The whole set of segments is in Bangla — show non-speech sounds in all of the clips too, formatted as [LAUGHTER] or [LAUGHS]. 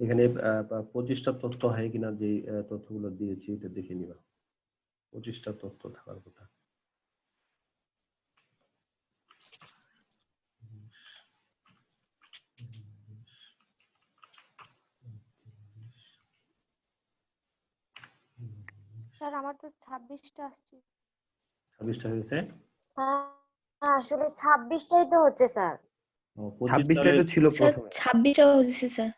এখানে পঁচিশটা তথ্য হয় কিনা যে তথ্যগুলো দিয়েছি, এটা দেখে নিবা। পঁচিশটা তথ্য থাকার কথা। স্যার আমার তো ছাব্বিশটা আসছে। ছাব্বিশটা হয়েছে? স্যার আসলে ছাব্বিশটাই তো হচ্ছে স্যার। ও, 25 তো ছিল প্রথমে। ছাব্বিশটা হয়েছে স্যার।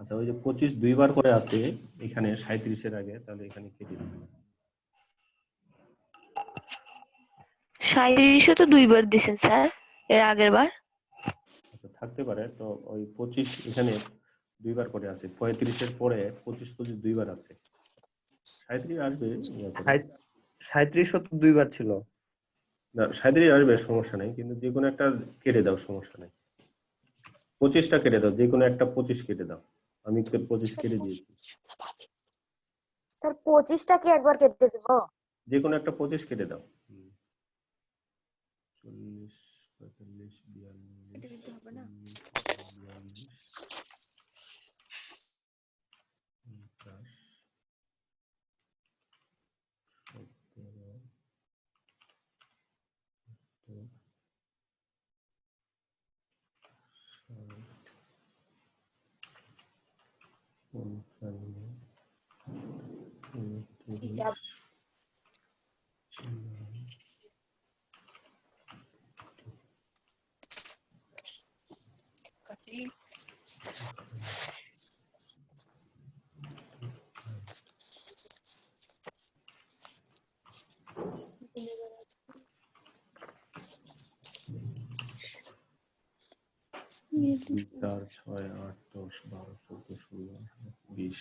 আচ্ছা ওই যে পঁচিশ দুইবার করে আছে এখানে সাঁত্রিশের আগে তাহলে এখানে কেটে দিবে সাঁত্রিশও তো দুইবার দিছেন স্যার এর আগের বার। আচ্ছা থাকতে পারে তো ওই পঁচিশ এখানে দুইবার করে আছে পঁয়ত্রিশের পরে পঁচিশ পঁচিশ দুইবার আছে। সাঁত্রিশ আসবে ইয়ে করে। সাঁইত্রিশও তো দুইবার ছিল। না সাঁত্রিশ আসবে সমস্যা নেই কিন্তু যে কোনো একটা কেটে দাও সমস্যা নেই। পঁচিশটা কেটে দাও যে কোনো একটা পঁচিশ কেটে দাও। আমি কে- পঁচিশ কেটে দিয়েছি। স্যার পঁচিশটাকে একবার কেটে দেবো? যে কোনো একটা পঁচিশ কেটে দাও হুম। চল্লিশ পঁয়তাল্লিশ বিয়াল্লিশ চল্লিশ, বিয়াল্লিশ, পঞ্চাশ, সত্তর, সত্তর, ষাট, পঞ্চান্ন, উনত্রিশ, চুয়ান্ন, দুই, চার ছয় আট দশ বারো চোদ্দ ষোলো বিশ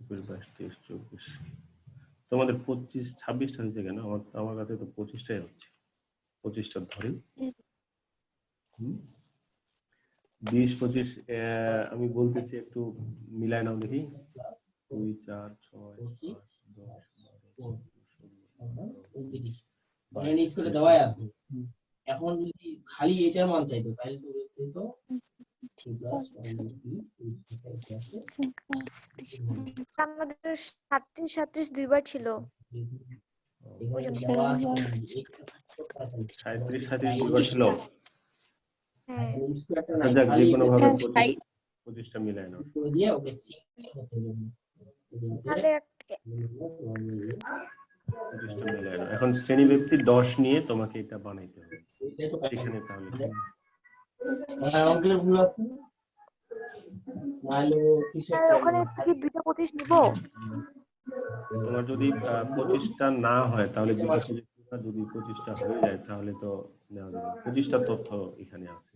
একুশ বাইশ তেইশ চব্বিশ তোমাদের পঁচিশ ছাব্বিশটা হয়েছে কেন? আমার আমার কাছে তো পঁচিশটাই হচ্ছে। পঁচিশটা ধরি। হুম? বিশ পঁচিশ আহ, আমি বলতেছি একটু মিলায় নাও দেখি। দুই চার ছয় দশ বারো এখন খালি এটার মান চাইতো তাহলে তো বলতে আছে। আমাদের সাতত্রিশ সাতত্রিশ দুইবার ছিল। সাঁত্রিশ সাঁত্রিশ দুবার ছিল। হ্যাঁ। আচ্ছা, যে কোনো ভাবে মিলায় নাও তাহলে এখন শ্রেণি ব্যক্তি দশ নিয়ে তোমাকে এটা বানাইতে হবে। এখানে তাহলে অঙ্কের ভুল আছে। নাহলে ও কিছু স্যার একটা ওখানে কি দুইটা পঁচিশ নিবো? তোমার যদি আহ, পঁচিশটা না হয় তাহলে যদি পঁচিশটা হয়ে যায় তাহলে তো নেওয়া যাবে পঁচিশটা তথ্য এখানে আছে।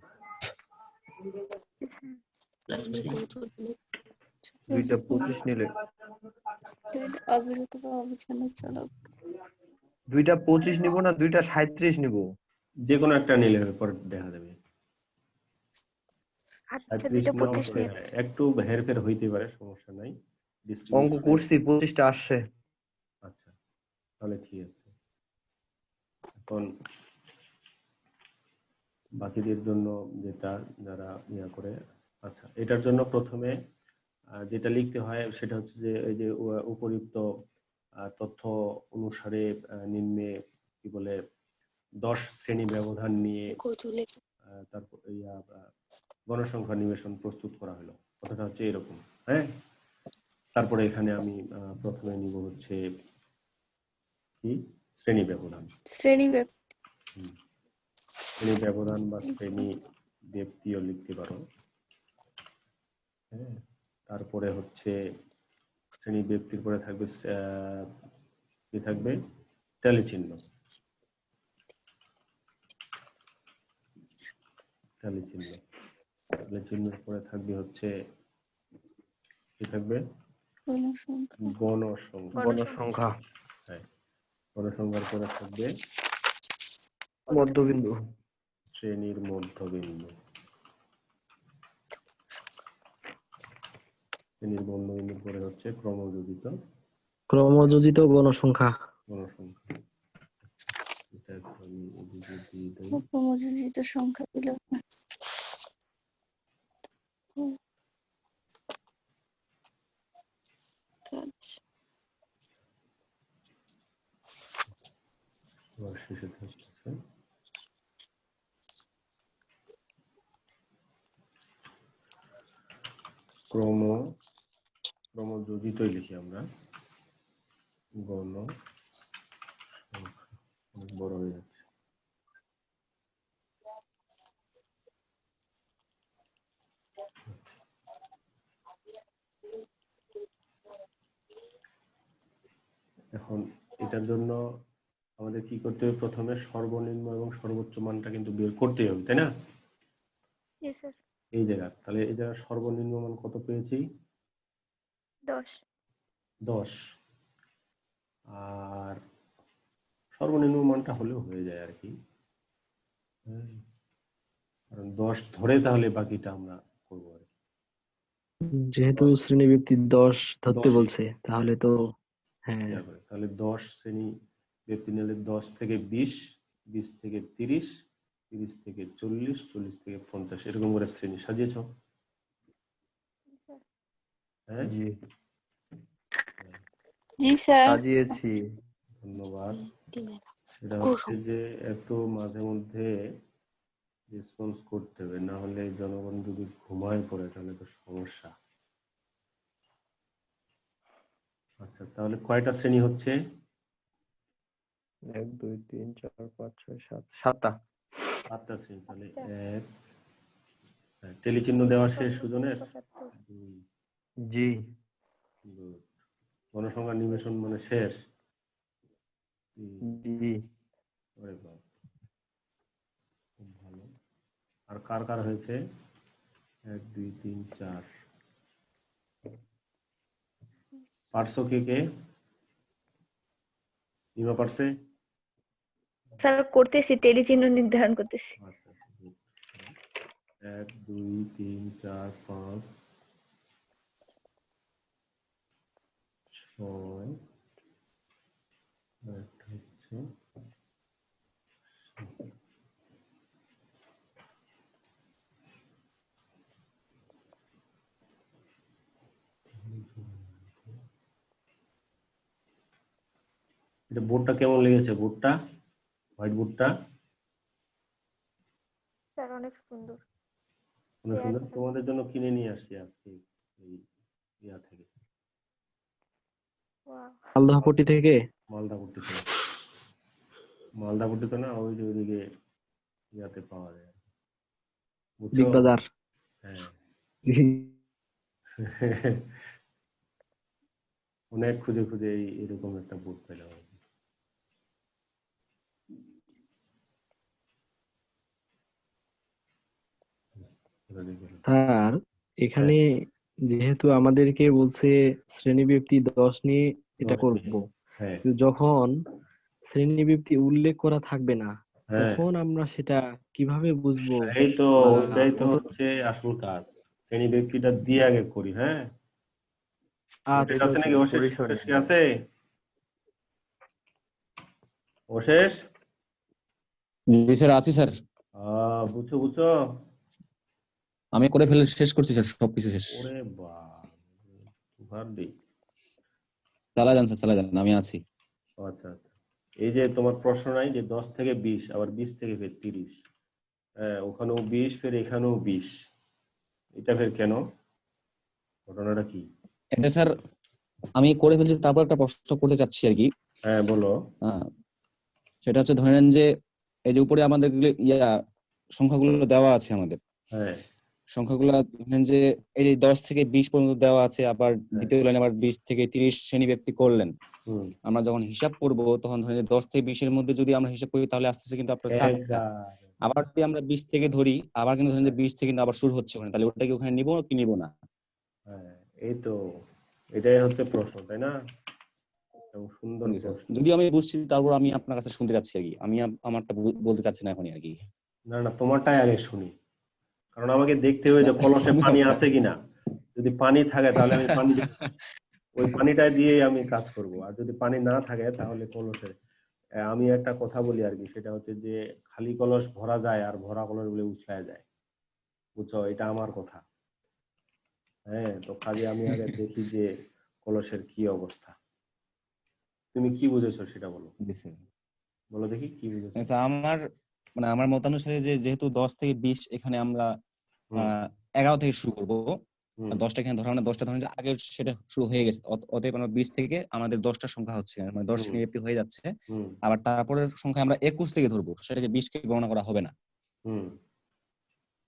দুইটা পঁচিশ নিলে। অবিরত বা অবিচ্ছিন্ন চলক দুইটা পঁচিশ নিব না দুইটা সাঁইত্রিশ নিব। যে কোনো একটা নিলে পরে দেখা যাবে। আচ্ছা সাঁত্রিশ হ্যাঁ, একটু হেরফের হইতে পারে সমস্যা নাই। অঙ্ক করছি পঁচিশটা আসছে। আচ্ছা তাহলে ঠিক আছে। এখন বাকিদের জন্য যেটা যারা ইয়া করে আচ্ছা এটার জন্য প্রথমে যেটা লিখতে হয় সেটা হচ্ছে যে এই যে উপযুক্ত তথ্য অনুসারে নিম্নে কি বলে দশ শ্রেণি ব্যবধান নিয়ে তারপর ইয়া গণসংখ্যা নিবেশন প্রস্তুত করা হলো। কথাটা হচ্ছে এরকম হ্যাঁ? তারপরে এখানে আমি প্রথমে নিব হচ্ছে কি? শ্রেণি ব্যবধান। শ্রেণি। শ্রেণি ব্যবধান বা শ্রেণি ব্যক্তিও লিখতে পারো। হ্যাঁ? তারপরে হচ্ছে শ্রেণি ব্যক্তির পরে থাকবে আহ, কি থাকবে ট্যালি চিহ্ন ট্যালি চিহ্ন ট্যালি চিহ্নের পরে থাকবে হচ্ছে কি থাকবে গণসংখ্যা গণসংখ্যা হ্যাঁ গণসংখ্যার পরে থাকবে মধ্যবিন্দু। শ্রেণির মধ্যবিন্দু। শ্রেণির মধ্যবিন্দু পরে হচ্ছে ক্রমযোজিত ক্রমযোজিত গণসংখ্যা। গণসংখ্যা। এটা আমি এদিকে দিয়ে দেই উপমোজিত সংখ্যা আচ্ছা এবার শেষে থাকছে ক্রম ক্রমযোজিতই লিখি আমরা। গণ অনেক বড় হয়ে যাচ্ছে। এখন এটার জন্য আমাদের কি করতে হবে? প্রথমে সর্বনিম্ন এবং সর্বোচ্চ মানটা কিন্তু বের করতেই হবে তাই না? এই জায়গা তাহলে এই জায়গায় সর্বনিম্ন মান কত পেয়েছি? দশ। আর সর্বনিম্ন মানটা হলেও হয়ে যায় আর কি। হ্যাঁ। কারণ দশ ধরে তাহলে বাকিটা আমরা করব আর কি। যেহেতু শ্রেণি ব্যক্তি দশ ধরতে বলছে তাহলে তো হ্যাঁ। তাহলে দশ শ্রেণি ব্যক্তি নিলে দশ থেকে বিশ বিশ থেকে তিরিশ তিরিশ থেকে চল্লিশ চল্লিশ থেকে পঞ্চাশ এরকম করে শ্রেণি সাজিয়েছ। হ্যাঁ? জি জি স্যার। সাজিয়েছি। ধন্যবাদ। এটা হচ্ছে যে এত মাঝে মধ্যে রেসপন্স করতে হবে না হলে জনগণ যদি ঘুমায় পড়ে তাহলে তো সমস্যা। আচ্ছা তাহলে কয়টা শ্রেণি হচ্ছে? এক দুই তিন চার পাঁচ ছয় সাত সাতটা। সাতটা শ্রেণি তাহলে এক। হ্যাঁ, টেলিচিহ্ন দেওয়া শেষ সুজনের? জি. গণসংখ্যা নিবেশন মানে শেষ। খুব ভালো। আর কার কার হয়েছে? এক দুই তিন চার। পারছ কে কে? পারছে? স্যার করতেছি টেলি চিহ্ন নির্ধারণ করতেছি। আচ্ছা আচ্ছা. এক দুই তিন চার পাঁচ ছয় হচ্ছে এটা বোর্ডটা কেমন লেগেছে? বোর্ডটা? হোয়াইট বোর্ডটা? স্যার অনেক সুন্দর। অনেক সুন্দর। তোমাদের জন্য কিনে নিয়ে আসছি আজকে এই ইয়া থেকে। ওয়াও থেকে? মালদা পট্টি থেকে। মালদা পট্টিতে না ওই যে ওইদিকে ইয়াতে পাওয়া যায়। বিগ বাজার। হ্যাঁ। [LAUGHS] অনেক খুঁজে খুঁজে এরকম একটা বুট পেলাম। স্যার এখানে যেহেতু আমাদেরকে বলছে শ্রেণি ব্যক্তি দশ নিয়ে এটা করব। হ্যাঁ। যখন শ্রেণি ব্যক্তি উল্লেখ করা থাকবে না হ্যাঁ। তখন আমরা সেটা কীভাবে বুঝব? এই তো আহ, তো হচ্ছে আসল কাজ। শ্রেণি ব্যক্তিটা দিয়ে আগে করি হ্যাঁ? আচ্ছা আছে নাকি? অশেষ কি আছে? অশেষ জি স্যার আছি স্যার। আহ বুঝছ বুঝছ? আমি করে ফেলে শেষ করছি স্যার সবকিছু শেষ। ওরে বাপ চালা যান স্যার চালা যান আমি আছি। আচ্ছা আচ্ছা। এই যে তোমার প্রশ্ন নাই যে দশ থেকে বিশ আবার বিশ থেকে ফের তিরিশ। হ্যাঁ ওখানেও বিশ ফের এখানেও বিশ। এটা ফের কেন? ঘটনাটা কি? এটা স্যার আমি করে ফেলছি তারপর একটা প্রশ্ন করতে চাচ্ছি আর কি। হ্যাঁ বলো। আহ, সেটা হচ্ছে ধরেন যে এই যে উপরে আমাদের ইয়া সংখ্যাগুলো দেওয়া আছে আমাদের। হ্যাঁ। সংখ্যাগুলো ধরেন যে এই যে দশ থেকে বিশ পর্যন্ত দেওয়া আছে আবার দ্বিতীয় লাইনে আবার বিশ থেকে তিরিশ শ্রেণি ব্যক্তি করলেন। আমরা যখন হিসাব করব তখন ধরেন দশ থেকে বিশের মধ্যে যদি আমরা হিসাব করি তাহলে আস্তে আস্তে কিন্তু আপনার চারটা আবার যদি আমরা বিশ থেকে ধরি আবার কিন্তু ধরেন যে বিশ থেকে কিন্তু আবার শুরু হচ্ছে ওখানে তাহলে ওটা কি ওখানে নিবো কি নিবো না? হ্যাঁ এই তো এটাই হচ্ছে প্রশ্ন তাই না? সুন্দর যদিও আমি বুঝছি তারপর আমি আপনার কাছে শুনতে চাচ্ছি আর কি। আমি আমারটা বলতে চাচ্ছি না এখনই আর কি। না না তোমারটাই আগে শুনি। কারণ আমাকে দেখতে হবে যে কলসে [LAUGHS] পানি আছে কিনা। যদি পানি থাকে তাহলে আমি পানি ওই পানিটা দিয়ে আমি কাজ করব। আর যদি পানি না থাকে তাহলে কলসে আমি একটা কথা বলি আর কি সেটা হচ্ছে যে খালি কলস ভরা যায় আর ভরা কলস বলে উছলায় যায়। বুঝছ? এটা আমার কথা। হ্যাঁ তো কাজে আমি আগে দেখি যে কলসের কি অবস্থা। তুমি কি বুঝেছ সেটা বলো। বলো দেখি কি বুঝেছ। আচ্ছা আমার মানে আমার মতানুসারে যে যেহেতু দশ থেকে বিশ এখানে আমরা এগারো থেকে শুরু করব। দশটা এখানে ধরা মানে দশটা ধরেন আগে সেটা শুরু হয়ে গেছে। অতএব আমরা বিশ থেকে আমাদের দশটা সংখ্যা হচ্ছে মানে দশ ব্যাপ্তি হয়ে যাচ্ছে। আবার তারপরের সংখ্যা আমরা একুশ থেকে ধরবো সেটাকে বিশকে গণনা করা হবে না।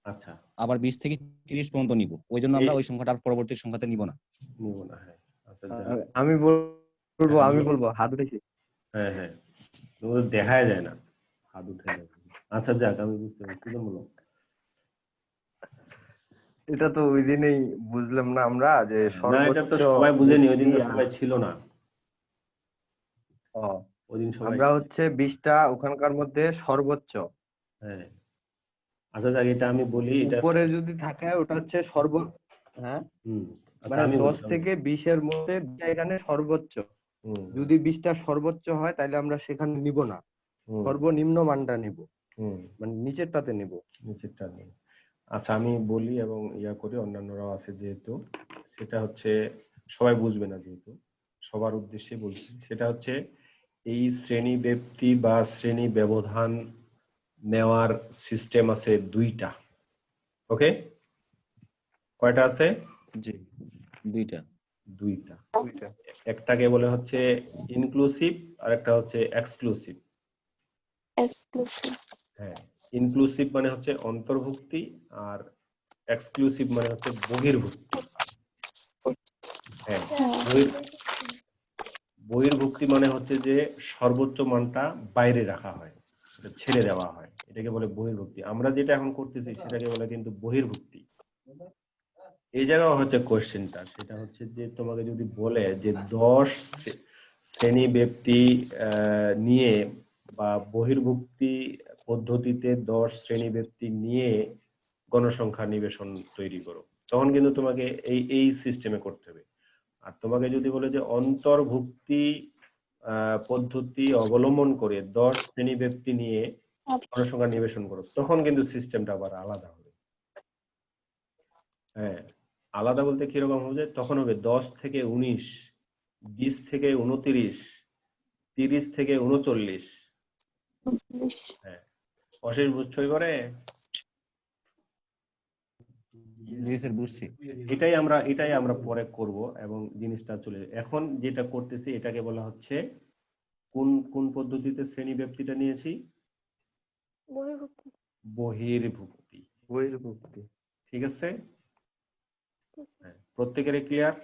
আচ্ছা। আবার বিশ থেকে তিরিশ পর্যন্ত নিব। ওই জন্য আমরা ওই সংখ্যাটা আর পরবর্তী সংখ্যাতে নিব না। নিব না হ্যাঁ। আচ্ছা আমি বলব আমি বলব হাত উঠেছি। হ্যাঁ হ্যাঁ। দেখাই যায় না। হাত উঠে আচ্ছা যাক আমি বুঝতে পারছি। বলো এটা তো ওই দিনেই বুঝলাম না আমরা যে না এটা তো সবাই বুঝেনি ওই দিন তো সবাই ছিল না। ওই দিন সবাই আমরা হচ্ছে বিশটা ওখানকার মধ্যে সর্বোচ্চ। হ্যাঁ। আচ্ছা যাক এটা আমি বলি এটা উপরে যদি থাকে ওটা হচ্ছে সর্ব হ্যাঁ? আচ্ছা মানে দশ থেকে বিশের মধ্যে এখানে সর্বোচ্চ। যদি বিশটা সর্বোচ্চ হয় তাহলে আমরা সেখানে নিব না। সর্বনিম্ন মানটা নিব। মানে নিচেরটাতে নিব। নিচেরটা নেই আচ্ছা আমি বলি এবং ইয়া করি অন্যান্যরাও আছে যেহেতু। সেটা হচ্ছে সবাই বুঝবে না যেহেতু। সবার উদ্দেশ্যে বলছি। সেটা হচ্ছে এই শ্রেণি ব্যক্তি বা শ্রেণি ব্যবধান নেওয়ার সিস্টেম আছে দুইটা। ওকে? কয়টা আছে? জি দুইটা। দুইটা। দুইটা। একটাকে বলে হচ্ছে ইনক্লুসিভ আর একটা হচ্ছে এক্সক্লুসিভ এক্সক্লুসিভ হ্যাঁ। ইনক্লুসিভ মানে হচ্ছে অন্তর্ভুক্তি আর এক্সক্লুসিভ মানে হচ্ছে বহির্ভুক্তি। হ্যাঁ বহির্ভুক্তি মানে হচ্ছে যে সর্বোচ্চ মানটা বাইরে রাখা হয় ছেড়ে দেওয়া হয়, এটাকে বলে বহির্ভুক্তি। আমরা যেটা এখন করতেছি সেটাকে বলে কিন্তু বহির্ভুক্তি। এই জায়গায় হচ্ছে কোশ্চেনটা সেটা হচ্ছে যে তোমাকে যদি বলে যে দশ শ্রেণি ব্যক্তি নিয়ে বা বহির্ভুক্তি পদ্ধতিতে দশ শ্রেণি ব্যক্তি নিয়ে গণসংখ্যা নিবেশন তৈরি করো। তখন কিন্তু তোমাকে এই এই সিস্টেমে করতে হবে। আর তোমাকে যদি বলে যে অন্তর্ভুক্তি আহ, পদ্ধতি অবলম্বন করে দশ শ্রেণি ব্যক্তি নিয়ে গণসংখ্যা নিবেশন করো তখন কিন্তু সিস্টেমটা আবার আলাদা হবে। হ্যাঁ আলাদা বলতে কীরকম হবে? তখন হবে দশ থেকে উনিশ বিশ থেকে উনত্রিশ তিরিশ থেকে উনচল্লিশ। অশেষ বুঝছই করে? জি স্যার বুঝছি। এটাই আমরা এটাই আমরা পরে করব এবং জিনিসটা চলে এখন যেটা করতেছি এটাকে বলা হচ্ছে কোন কোন পদ্ধতিতে শ্রেণি ব্যক্তিটা নিয়েছি? বহির্ভুক্তি বহির্ভুক্তি বহির্ভুক্তি ঠিক আছে? ঠিক আছে। হ্যাঁ প্রত্যেকেরই ক্লিয়ার?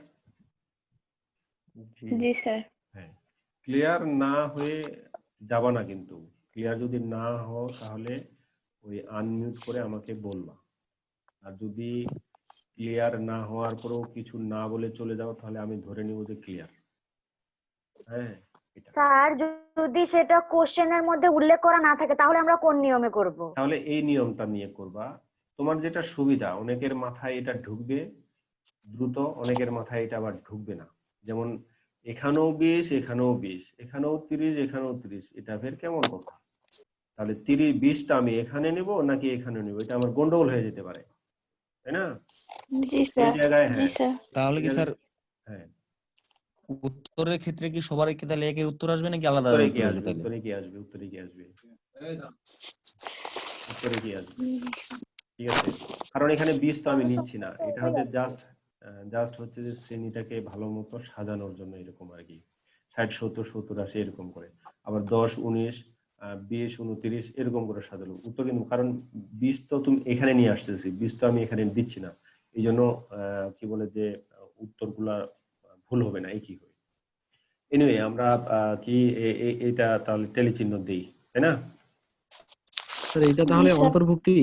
জি। জি স্যার। হ্যাঁ ক্লিয়ার না হয়ে যাবা না কিন্তু। ক্লিয়ার যদি না হও তাহলে ওই আনমিউট করে আমাকে বলবা। আর যদি ক্লিয়ার না হওয়ার পরেও কিছু না বলে চলে যাও তাহলে আমি ধরে নিব যে ক্লিয়ার হ্যাঁ স্যার যদি সেটা কোশ্চেনের মধ্যে উল্লেখ করা না থাকে তাহলে আমরা কোন নিয়মে করব? তাহলে এই নিয়মটা নিয়ে করবা। তোমার যেটা সুবিধা অনেকের মাথায় এটা ঢুকবে দ্রুত অনেকের মাথায় এটা আবার ঢুকবে না। যেমন এখানেও বিশ এখানেও বিশ এখানেও তিরিশ এখানেও তিরিশ এটা ফের কেমন কথা? তাহলে তিরিশ বিশটা আমি এখানে নিব নাকি এখানে নিব? এটা আমার গন্ডগোল হয়ে যেতে পারে। তাই না? জি এই স্যার জায়গায় জি হ্যাঁ। স্যার। তাহলে কি স্যার হ্যাঁ। উত্তরের ক্ষেত্রে কি সবার কি তাহলে একই উত্তর আসবে নাকি আলাদা উত্তরে কি আসবে উত্তরে কি আসবে? উত্তরে কি আসবে? উত্তরে কি আসবে? ঠিক আছে। কারণ এখানে বিশ তো আমি নিচ্ছি না। এটা হচ্ছে জাস্ট জাস্ট হচ্ছে যে শ্রেণীটাকে ভালো মতো সাজানোর জন্য এরকম আর কি। ষাট সত্তর সত্তর আশি এরকম করে। আবার দশ উনিশ বিশ উনত্রিশ এরকম করে সাজালো। উত্তর কিন্তু কারণ বিশ তো তুমি এখানে নিয়ে আসতেছি বিশ তো আমি এখানে দিচ্ছি না। এই জন্য আহ, কি বলে যে উত্তরগুলা ভুল হবে না একই হবে। এনিওয়ে আমরা আহ, কি এটা তাহলে টেলিচিহ্ন দিই তাই না? স্যার এটা তাহলে অন্তর্ভুক্তি?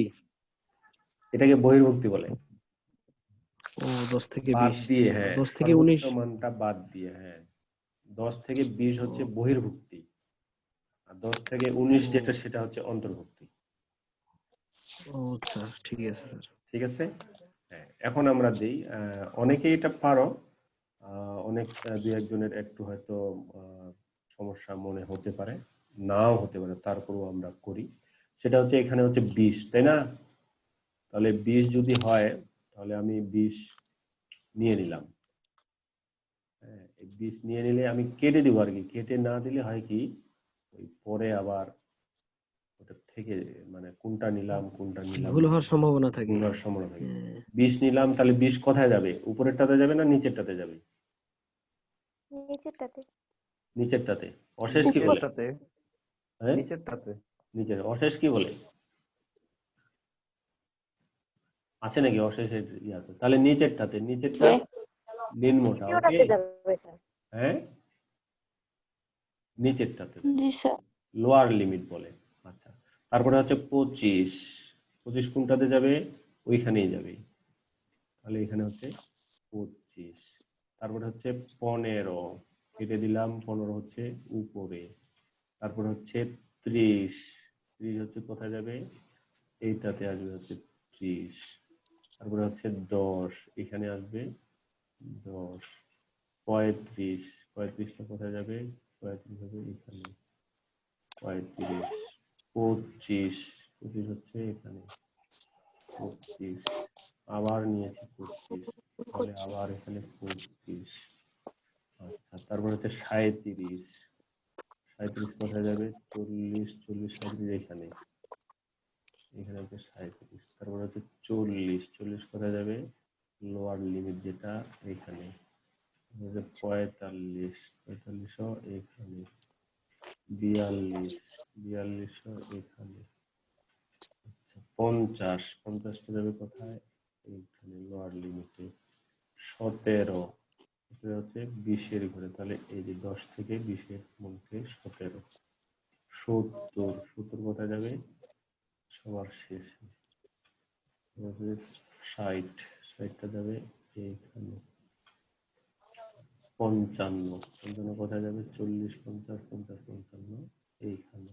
এটাকে বহির্ভুক্তি বলে। ও দশ থেকে বাদ বিশ। দিয়ে হ্যাঁ দশ থেকে সর্বোচ্চ উনিশ। মানটা বাদ দিয়ে হ্যাঁ। দশ থেকে বিশ হচ্ছে বহির্ভুক্তি। আর দশ থেকে উনিশ যেটা সেটা হচ্ছে অন্তর্ভুক্তি। আচ্ছা ঠিক আছে স্যার। ঠিক আছে? হ্যাঁ, এখন আমরা দিই অনেকেই এটা পারো অনেক দুই একজনের একটু হয়তো সমস্যা মনে হতে পারে নাও হতে পারে তারপরেও আমরা করি। সেটা হচ্ছে এখানে হচ্ছে বিষ তাই না? তাহলে বিষ যদি হয় তাহলে আমি বিষ নিয়ে নিলাম। হ্যাঁ বিষ নিয়ে নিলে আমি কেটে দিব আর কি। কেটে না দিলে হয় কি ওই পরে আবার ওটা থেকে মানে কোনটা নিলাম কোনটা নিলাম। ভুল হওয়ার সম্ভাবনা থাকে। ভুল হওয়ার সম্ভাবনা থাকে। হ্যাঁ, বিষ নিলাম তাহলে বিষ কোথায় যাবে? উপরেরটাতে যাবে না নিচেরটাতে যাবে? নিচেরটাতে। নিচেরটাতে। অশেষ কি বলে? হ্যাঁ? নিচেরটাতে। নিচের অশেষ কি বলে? আছে নাকি অশেষের ইয়াতে? তাহলে নিচেরটাতে নিচেরটা নিম্নটা যাবে স্যার হ্যাঁ? নিচেরটাতে জি স্যার। লোয়ার লিমিট বলে। আচ্ছা। তারপরে হচ্ছে পঁচিশ। পঁচিশ কোনটাতে যাবে? ওইখানেই যাবে। তাহলে এখানে হচ্ছে পঁচিশ। তারপরে হচ্ছে পনেরো। কেটে দিলাম পনেরো হচ্ছে উপরে। তারপরে হচ্ছে ত্রিশ। ত্রিশ হচ্ছে কোথায় যাবে? এইটাতে আসবে হচ্ছে ত্রিশ। তারপরে হচ্ছে দশ। এখানে আসবে দশ। পঁয়ত্রিশ। পঁয়ত্রিশটা কোথায় যাবে? হবে এখানে পঁয়ত্রিশ পঁচিশ পঁচিশ হচ্ছে এখানে। পঁচিশ। আবার নিয়েছি পঁচিশ। তাহলে আবার এখানে পঁচিশ। আচ্ছা তারপর হচ্ছে সাঁইত্রিশ। সাঁইত্রিশ কোথায় যাবে? চল্লিশ চল্লিশ সাঁইত্রিশ এখানে। এখানে হচ্ছে সাঁইত্রিশ। তারপর হচ্ছে চল্লিশ। চল্লিশ কোথায় যাবে? লোয়ার লিমিট যেটা এখানে। পঁয়তাল্লিশ। পঁয়তাল্লিশও এখানে বিয়াল্লিশ বিয়াল্লিশও এখানে আচ্ছা পঞ্চাশ, পঞ্চাশটা যাবে কোথায়? এইখানে লোয়ার লিমিটে সতেরো হচ্ছে বিশের ঘরে। তাহলে এই যে দশ থেকে বিশের মধ্যে সতেরো। সত্তর সত্তর কোথায় যাবে? সবার শেষে। ষাট, ষাটটা যাবে এইখানে। পঞ্চান্ন। পঞ্চান্ন কোথায় যাবে? চল্লিশ, পঞ্চাশ পঞ্চাশ, পঞ্চান্ন। এইখানে।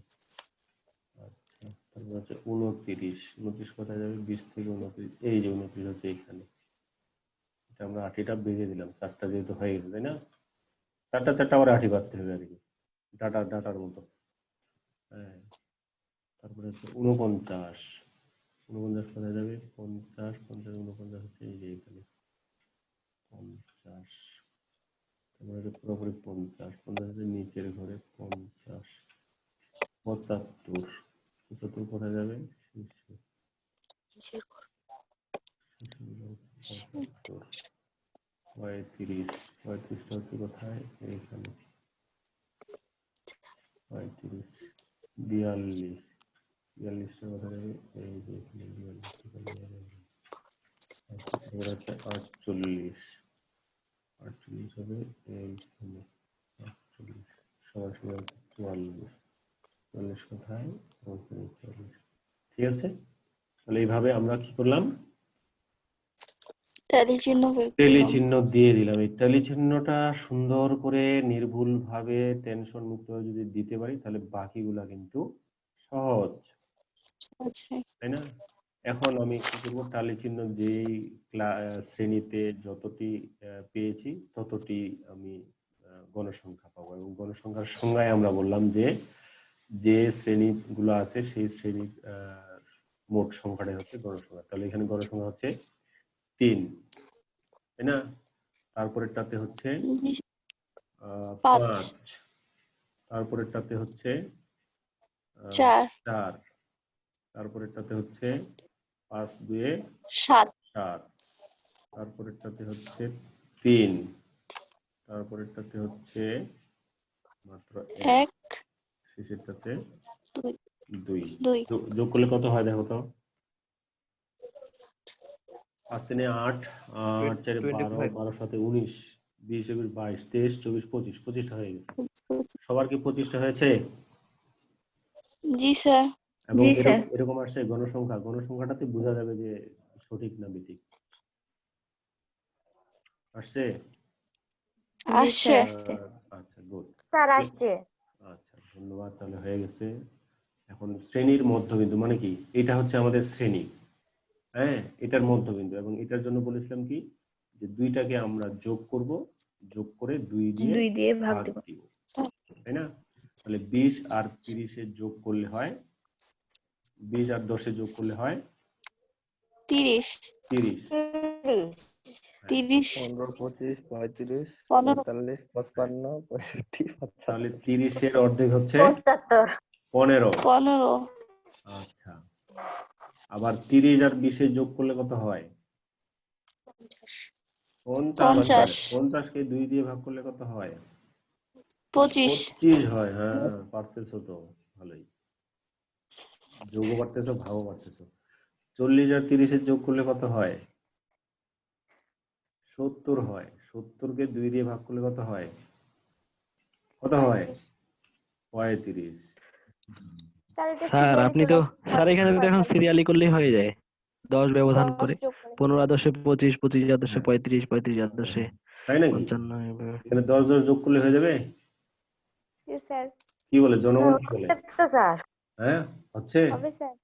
আচ্ছা তারপর হচ্ছে উনত্রিশ। উনত্রিশ কোথায় যাবে? বিশ থেকে উনত্রিশ। এই যে উনত্রিশ হচ্ছে এইখানে। এটা আমরা আঠিটা বেঁধে দিলাম। চারটা যেহেতু হয়ে গেছে, তাই না? চারটা চারটা আবার আঠি বাঁধতে হবে আর কি। ডাটা, ডাটার মতো। হ্যাঁ। তারপরে হচ্ছে উনপঞ্চাশ উনপঞ্চাশ কোথায় যাবে? পঞ্চাশ পঞ্চাশ উনপঞ্চাশ হচ্ছে এই যে এখানে পঞ্চাশ। তারপরে হচ্ছে পুরোপুরি পঞ্চাশ পঞ্চাশ হচ্ছে নিচের ঘরে পঞ্চাশ পঁচাত্তর। পঁচাত্তর কোথায় যাবে? শীর্ষে পঁয়ত্রিশ। পঁয়ত্রিশটা হচ্ছে কোথায়? এইখানে। পঁয়ত্রিশ। বিয়াল্লিশ। বিয়াল্লিশটা কোথায় যাবে? এই যে এখানে বিয়াল্লিশ এবার হচ্ছে আটচল্লিশ। আটচল্লিশ হবে এইখানে আটচল্লিশ চুয়াল্লিশ। চুয়াল্লিশ কোথায়? চুয়াল্লিশ। ঠিক আছে? তাহলে এইভাবে আমরা কি করলাম? টেলি চিহ্ন দিয়ে দিলাম। এই টেলি চিহ্নটা সুন্দর করে নির্ভুল ভাবে টেনশন মুক্ত যদি দিতে পারি তাহলে বাকিগুলা কিন্তু সহজ। আচ্ছা তাই না? এখন আমি কি করব? টালি চিহ্ন যেই শ্রেণীতে যতটি পেয়েছি ততটি আমি গণসংখ্যা পাবো। এবং গণসংখ্যার সংজ্ঞায় আমরা বললাম যে যে শ্রেণীগুলো আছে সেই শ্রেণির মোট সংখ্যাটাই হচ্ছে গণসংখ্যা। তাহলে এখানে গণসংখ্যা হচ্ছে তিন তাই না? তারপরেরটাতে হচ্ছে আহ, পাঁচ। তারপরেরটাতে হচ্ছে চার তারপরেরটাতে হচ্ছে পাঁচ দুয়ে সাত। সাত। তারপরেরটাতে হচ্ছে তিন। তারপরেরটাতে হচ্ছে মাত্র এক। শেষেরটাতে দুই। যোগ করলে কত হয় দেখো তো? পাঁচ তিনে আট আট চারে বারো 25 বারো সাথে উনিশ বিশ একুশ বাইশ তেইশ চব্বিশ পঁচিশ পঁচিশটা হয়ে গেছে। সবার কি পঁচিশটা হয়েছে? জি স্যার। এবং এরকম- আসছে গণসংখ্যা। গণসংখ্যাটাতে বোঝা যাবে যে সঠিক না বেঠিক। আসছে? আসছে। আচ্ছা গুড স্যার আসছে। আচ্ছা ধন্যবাদ তাহলে হয়ে গেছে। এখন শ্রেণির মধ্যবিন্দু মানে কি? এটা হচ্ছে আমাদের শ্রেণি। হ্যাঁ? এটার মধ্যবিন্দু। এবং এটার জন্য বলেছিলাম কি? যে দুইটাকে আমরা যোগ করব যোগ করে দুই দিয়ে দুই দিয়ে ভাগ দিব। তাই না? তাহলে বিশ আর তিরিশের যোগ করলে হয় বিশ আর দশে যোগ করলে হয়? তিরিশ। তিরিশ। তিরিশ। পনেরো পঁচিশ পঁয়ত্রিশ পনেরো। পঁয়তাল্লিশ পঁচপান্ন পঁয়ষট্টি তাহলে তিরিশের অর্ধেক হচ্ছে পঁচাত্তর। পনেরো। পনেরো। আচ্ছা। আবার তিরিশ আর বিশে যোগ করলে কত হয়? পঞ্চাশ। পঞ্চাশ। পঞ্চাশকে দুই দিয়ে ভাগ করলে কত হয়? পঁচিশ। পঁচিশ হয় হ্যাঁ পারতেছো তো ভালোই। যোগও পারতেছো ভাগও পারতেছো চল্লিশ আর তিরিশের যোগ করলে কত হয়? সত্তর হয়। সত্তরকে দুই দিয়ে ভাগ করলে কত হয়? কত হয়? পঁয়ত্রিশ। স্যার আপনি তো স্যার এখানে তো এখন সিরিয়ালি করলেই হয়ে যায়। দশ ব্যবধান করে। পনেরো আদর্শে পঁচিশ পঁচিশ আদর্শে পঁয়ত্রিশ পঁয়ত্রিশ আদর্শে তাই নাকি? পঞ্চান্ন এখানে দশ দশ যোগ করলে হয়ে যাবে? কি বলে? জনগণ কি বলে? হ্যাঁ হচ্ছে? হবে স্যার।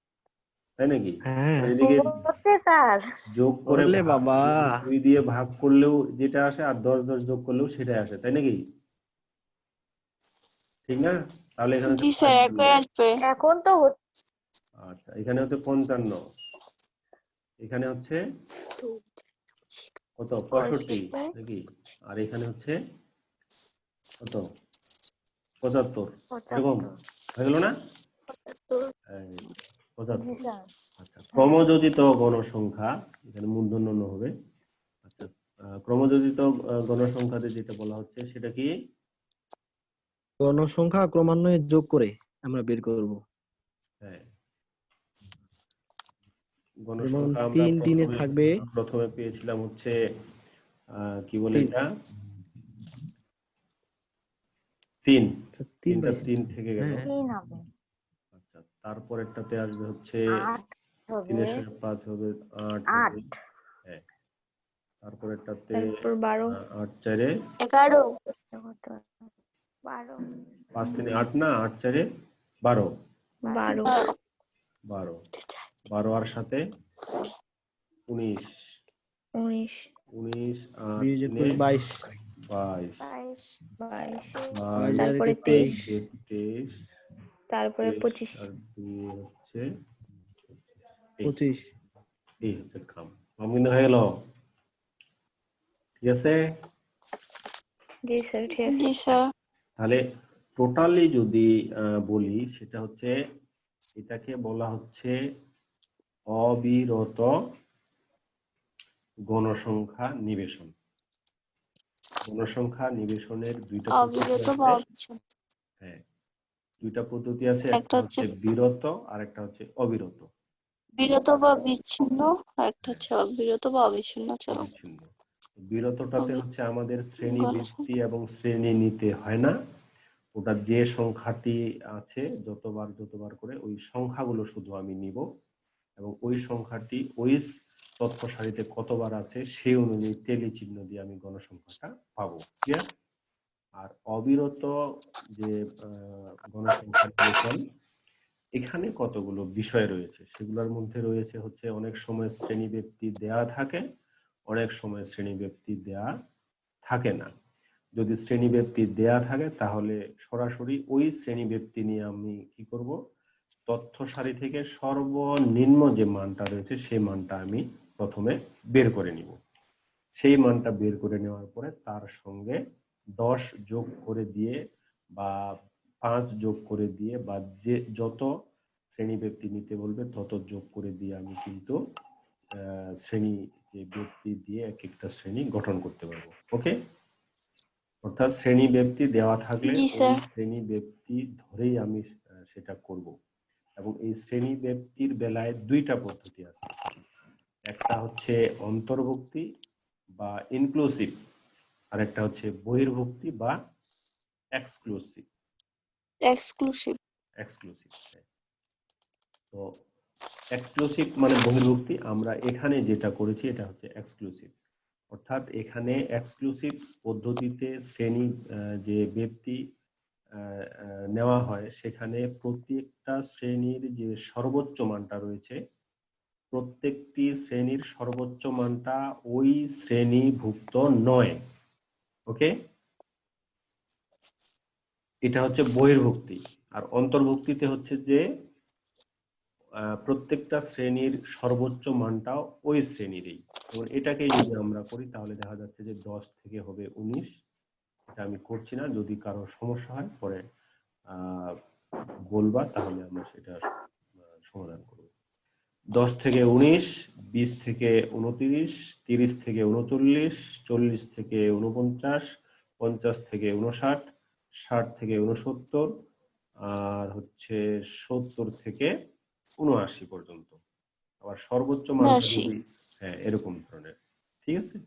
তাই নাকি? হ্যাঁ। এদিকে হচ্ছে স্যার। যোগ করে বাবা। দুই দিয়ে ভাগ করলেও যেটা আসে আর দশ দশ যোগ করলেও সেটাই আসে তাই নাকি? ঠিক না? তাহলে এখানে জি স্যার একই আসবে। এখন তো আচ্ছা এখানে হচ্ছে পঞ্চান্ন। এখানে হচ্ছে কত? পঁয়ষট্টি নাকি? আর এখানে হচ্ছে কত? পঁচাত্তর। এরকম? হয়ে গেল না? আচ্ছা ক্রমযোজিত গণসংখ্যা এখানে মূর্ধন্য ন হবে। আচ্ছা ক্রমযোজিত গণসংখ্যাতে যেটা বলা হচ্ছে সেটা কি? গণসংখ্যা ক্রমান্বয়ে যোগ করে আমরা বের করব। হ্যাঁ। গণসংখ্যা তিন প্রথমে- থাকবে। প্রথমে পেয়েছিলাম হচ্ছে আহ, কি বলে এটা? তিন। তিনটা তিন থেকে গেল। তিন হবে। তারপরেরটাতে আসবে হচ্ছে তিনের সাথে পাঁচ হবে আট আট। হবে হ্যাঁ। তারপরেরটাতে তারপর বারো। আট চারে এগারো। বারো। পাঁচ তিনে আট না আট চারে বারো। বারো। বারো। বারো আর সাথে উনিশ। উনিশ। উনিশ আর বাইশ। বাইশ। বাইশ বাইশ। বাইশ তারপরে তেইশ। তেইশ তেইশ। তারপরে পঁচিশ। হচ্ছে পঁচিশ। এই হচ্ছে খাম। খাম হয়ে গেল। ঠিক আছে? জি স্যার ঠিক আছে। জি স্যার। তাহলে টোটালি যদি বলি সেটা হচ্ছে এটাকে বলা হচ্ছে অবিরত গণসংখ্যা নিবেশন। গণসংখ্যা নিবেশনের দুইটা পদ্ধতি অবিরত আছে। বা অবিচ্ছিন্ন হ্যাঁ। দুইটা পদ্ধতি আছে একটা হচ্ছে বিরত আর একটা হচ্ছে অবিরত। বিরত বা বিচ্ছিন্ন একটা হচ্ছে অবিরত বা অবিচ্ছিন্ন চলো। বিরতটাতে হচ্ছে আমাদের শ্রেণি। বৃত্তি এবং শ্রেণি নিতে হয় না। ওটা যে সংখ্যাটি আছে যতবার যতবার করে ওই সংখ্যাগুলো শুধু আমি নিব এবং ওই সংখ্যাটি ওই তথ্য সারিতে কতবার আছে সেই অনুযায়ী তেলি চিহ্ন দিয়ে আমি গণসংখ্যাটা পাবো। ক্লিয়ার আর অবিরত যে গণসংখ্যা এখানে কতগুলো বিষয় রয়েছে? সেগুলোর মধ্যে রয়েছে হচ্ছে অনেক সময় শ্রেণি ব্যক্তি দেয়া থাকে, অনেক সময় শ্রেণি ব্যক্তি দেয়া থাকে না। যদি শ্রেণি ব্যক্তি দেয়া থাকে, তাহলে সরাসরি ওই শ্রেণি ব্যক্তি নিয়ে আমি কি করব? তথ্য সারি থেকে সর্বনিম্ন যে মানটা রয়েছে, সেই মানটা আমি প্রথমে বের করে নিব। সেই মানটা বের করে নেওয়ার পরে তার সঙ্গে দশ যোগ করে দিয়ে বা পাঁচ যোগ করে দিয়ে বা যে যত শ্রেণি ব্যক্তি নিতে বলবে তত যোগ করে দিয়ে আমি কিন্তু আহ, শ্রেণি ব্যক্তি দিয়ে এক একটা শ্রেণি গঠন করতে পারব। ওকে অর্থাৎ শ্রেণি ব্যক্তি দেওয়া থাকলে শ্রেণি ব্যক্তি ধরেই আমি সেটা করব। এবং এই শ্রেণি ব্যক্তির বেলায় দুইটা পদ্ধতি আছে। একটা হচ্ছে অন্তর্ভুক্তি বা ইনক্লুসিভ আর একটা হচ্ছে বহির্ভুক্তি বা এক্সক্লুসিভ এক্সক্লুসিভ এক্সক্লুসিভ তো এক্সক্লুসিভ মানে বহির্ভুক্তি আমরা এখানে যেটা করেছি এটা হচ্ছে এক্সক্লুসিভ অর্থাৎ এখানে এক্সক্লুসিভ পদ্ধতিতে শ্রেণি যে ব্যক্তি নেওয়া হয় সেখানে প্রত্যেকটা শ্রেণির যে সর্বোচ্চ মানটা রয়েছে প্রত্যেকটি শ্রেণির সর্বোচ্চ মানটা ওই শ্রেণীভুক্ত নয়। ওকে? এটা হচ্ছে বহির্ভুক্তি আর অন্তর্ভুক্তিতে হচ্ছে যে প্রত্যেকটা শ্রেণির সর্বোচ্চ মানটা ওই শ্রেণীরই। এবং এটাকেই যদি আমরা করি, তাহলে দেখা যাচ্ছে যে দশ থেকে হবে উনিশ। এটা আমি করছি না। যদি কারও সমস্যা হয়, পরে বলবা, তাহলে আমরা সেটা সমাধান করব। দশ থেকে উনিশ বিশ থেকে উনত্রিশ তিরিশ থেকে উনচল্লিশ চল্লিশ থেকে উনপঞ্চাশ পঞ্চাশ থেকে উনষাট ষাট থেকে উনসত্তর আর হচ্ছে সত্তর থেকে উনআশি পর্যন্ত। আবার সর্বোচ্চ মান হ্যাঁ এরকম ধরনের। ঠিক আছে?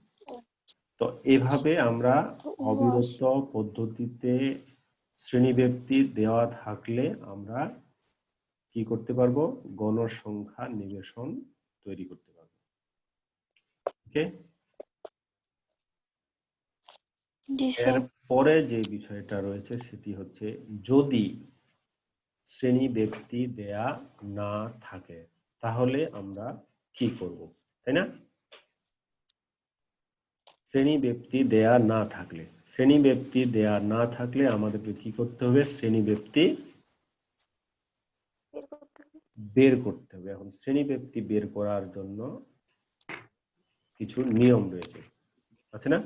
তো এভাবে আমরা অবিরত পদ্ধতিতে শ্রেণীব্যাপ্তি দেওয়া থাকলে আমরা কি করতে পারব? গণসংখ্যা নিবেশন তৈরি করতে পারব। ওকে জি স্যার। এর পরে যে বিষয়টা রয়েছে সেটি হচ্ছে যদি শ্রেণি ব্যক্তি দেয়া না থাকে তাহলে আমরা কি করব? তাই না? শ্রেণি ব্যক্তি দেয়া না থাকলে শ্রেণি ব্যক্তি দেয়া না থাকলে আমাদেরকে কি করতে হবে? শ্রেণি ব্যক্তি বের করতে হবে। এখন শ্রেণি ব্যক্তি বের করার জন্য কিছু নিয়ম রয়েছে। আছে না?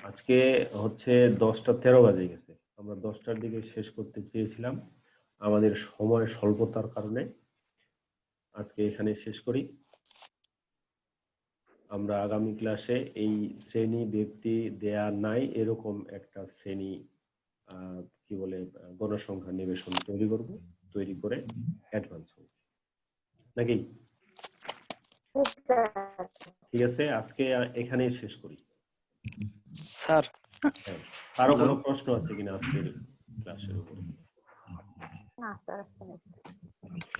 আজকে হচ্ছে দশটা তেরো বাজে গেছে। আমরা দশটার দিকে শেষ করতে চেয়েছিলাম। আমাদের সময় স্বল্পতার কারণে আজকে এখানে শেষ করি। আমরা আগামী ক্লাসে এই শ্রেণি ব্যক্তি দেয়া নাই এরকম একটা শ্রেণি আহ, কি বলে গণসংখ্যা নিবেশন তৈরি করব তৈরি করে অ্যাডভান্স হব। নাকি? ঠিক আছে আজকে আহ, এখানেই শেষ করি। স্যার। হ্যাঁ। কারও কোনো প্রশ্ন আছে কিনা আজকের ক্লাসের উপরে? না স্যার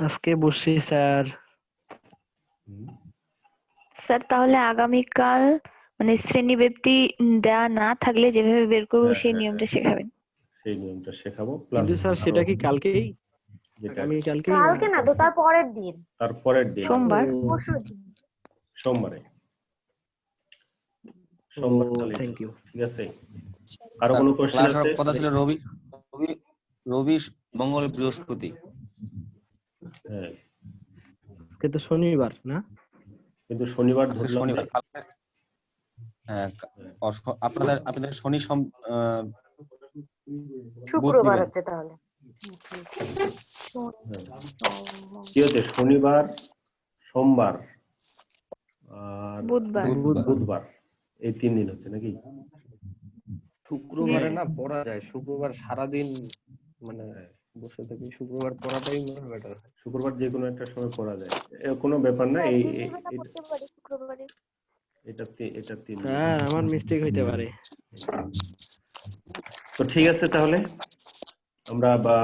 আজকে বসছি স্যার। স্যার তাহলে আগামীকাল মানে শ্রেণি ব্যক্তি দেয়া না থাকলে যেভাবে বের করব হ্যাঁ, সেই হ্যাঁ, নিয়মটা। শেখাবেন। সেই নিয়মটা শেখাবো প্লাস স্যার সেটা কি কালকেই? যেটা আগামী কালকেই? কালকে না তো তার পরের দিন। তার পরের দিন। সোমবার? সোমবারে। সোমবার থ্যাংক ইউ ঠিক আছে। কারও কোনো কোশ্চেন আছে? কথা ছিল রবি রবি রবি মঙ্গল বৃহস্পতি। হ্যাঁ। আজকে তো শনিবার না? কিন্তু শনিবার শনিবার। হ্যাঁ আপনাদের আপনাদের শনি আহ, শুক্রবার। হচ্ছে তাহলে। হ্যাঁ। কি হচ্ছে? শনিবার সোমবার আর বুধবার। বুধবার। বুধবার। এই তিন দিন হচ্ছে নাকি? শুক্রবারে না পড়া যায়। শুক্রবার সারাদিন মানে বসে থাকি শুক্রবার পড়াটাই মনে হয়। বেটার শুক্রবার যে কোনো একটা সময় পড়া যায়। এ কোনো ব্যাপার না এই এটা এটা তিন দিন। স্যার আমার মিস্টেক হইতে পারে। তো ঠিক আছে তাহলে। আমরা বা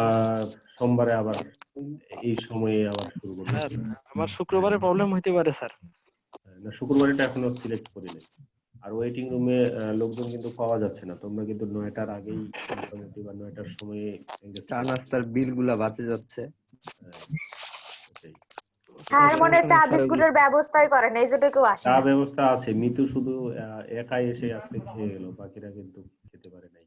সোমবারে আবার এই সময়ে আবার শুরু করব। স্যার আমার শুক্রবারে প্রবলেম হইতে পারে স্যার না শুক্রবারটা এখনও সিলেক্ট করি নাই। আর ওয়েটিং রুমে লোকজন কিন্তু পাওয়া যাচ্ছে না। তোমরা কিন্তু নয়টার আগেই মোটামুটি বা নয়টার সময়ে চা নাস্তার বিলগুলা বাঁচে যাচ্ছে। হ্যাঁ, হ্যাঁ আর মনে চা বিস্কুটের ব্যবস্থাই করেন এই জন্য কেউ আসে চা ব্যবস্থা আছে। মিতু শুধু আহ, একাই এসে আজকে খেয়ে গেল বাকিরা কিন্তু খেতে পারে নাই।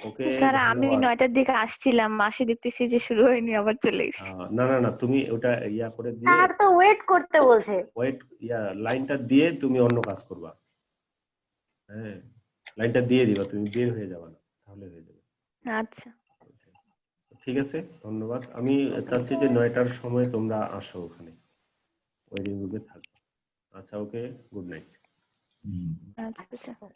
ওকে স্যার আমি নয়টার দিকে আসছিলাম মাসে দেখতেছি যে শুরু হয়নি আবার চলে গেছি না না না তুমি ওটা ইয়া করে দিয়ে স্যার তো ওয়েট করতে বলছে। ওয়েট ইয়া লাইনটা দিয়ে তুমি অন্য কাজ করবা। হ্যাঁ লাইনটা দিয়ে দিবা তুমি বের হয়ে যাবা না তাহলে হয়ে যাবে। আচ্ছা। ঠিক আছে ধন্যবাদ। আমি চাচ্ছি যে নয়টার সময় তোমরা আসো ওখানে ওয়েডিং রুমে থাকবে আচ্ছা ওকে গুড নাইট আচ্ছা আচ্ছা।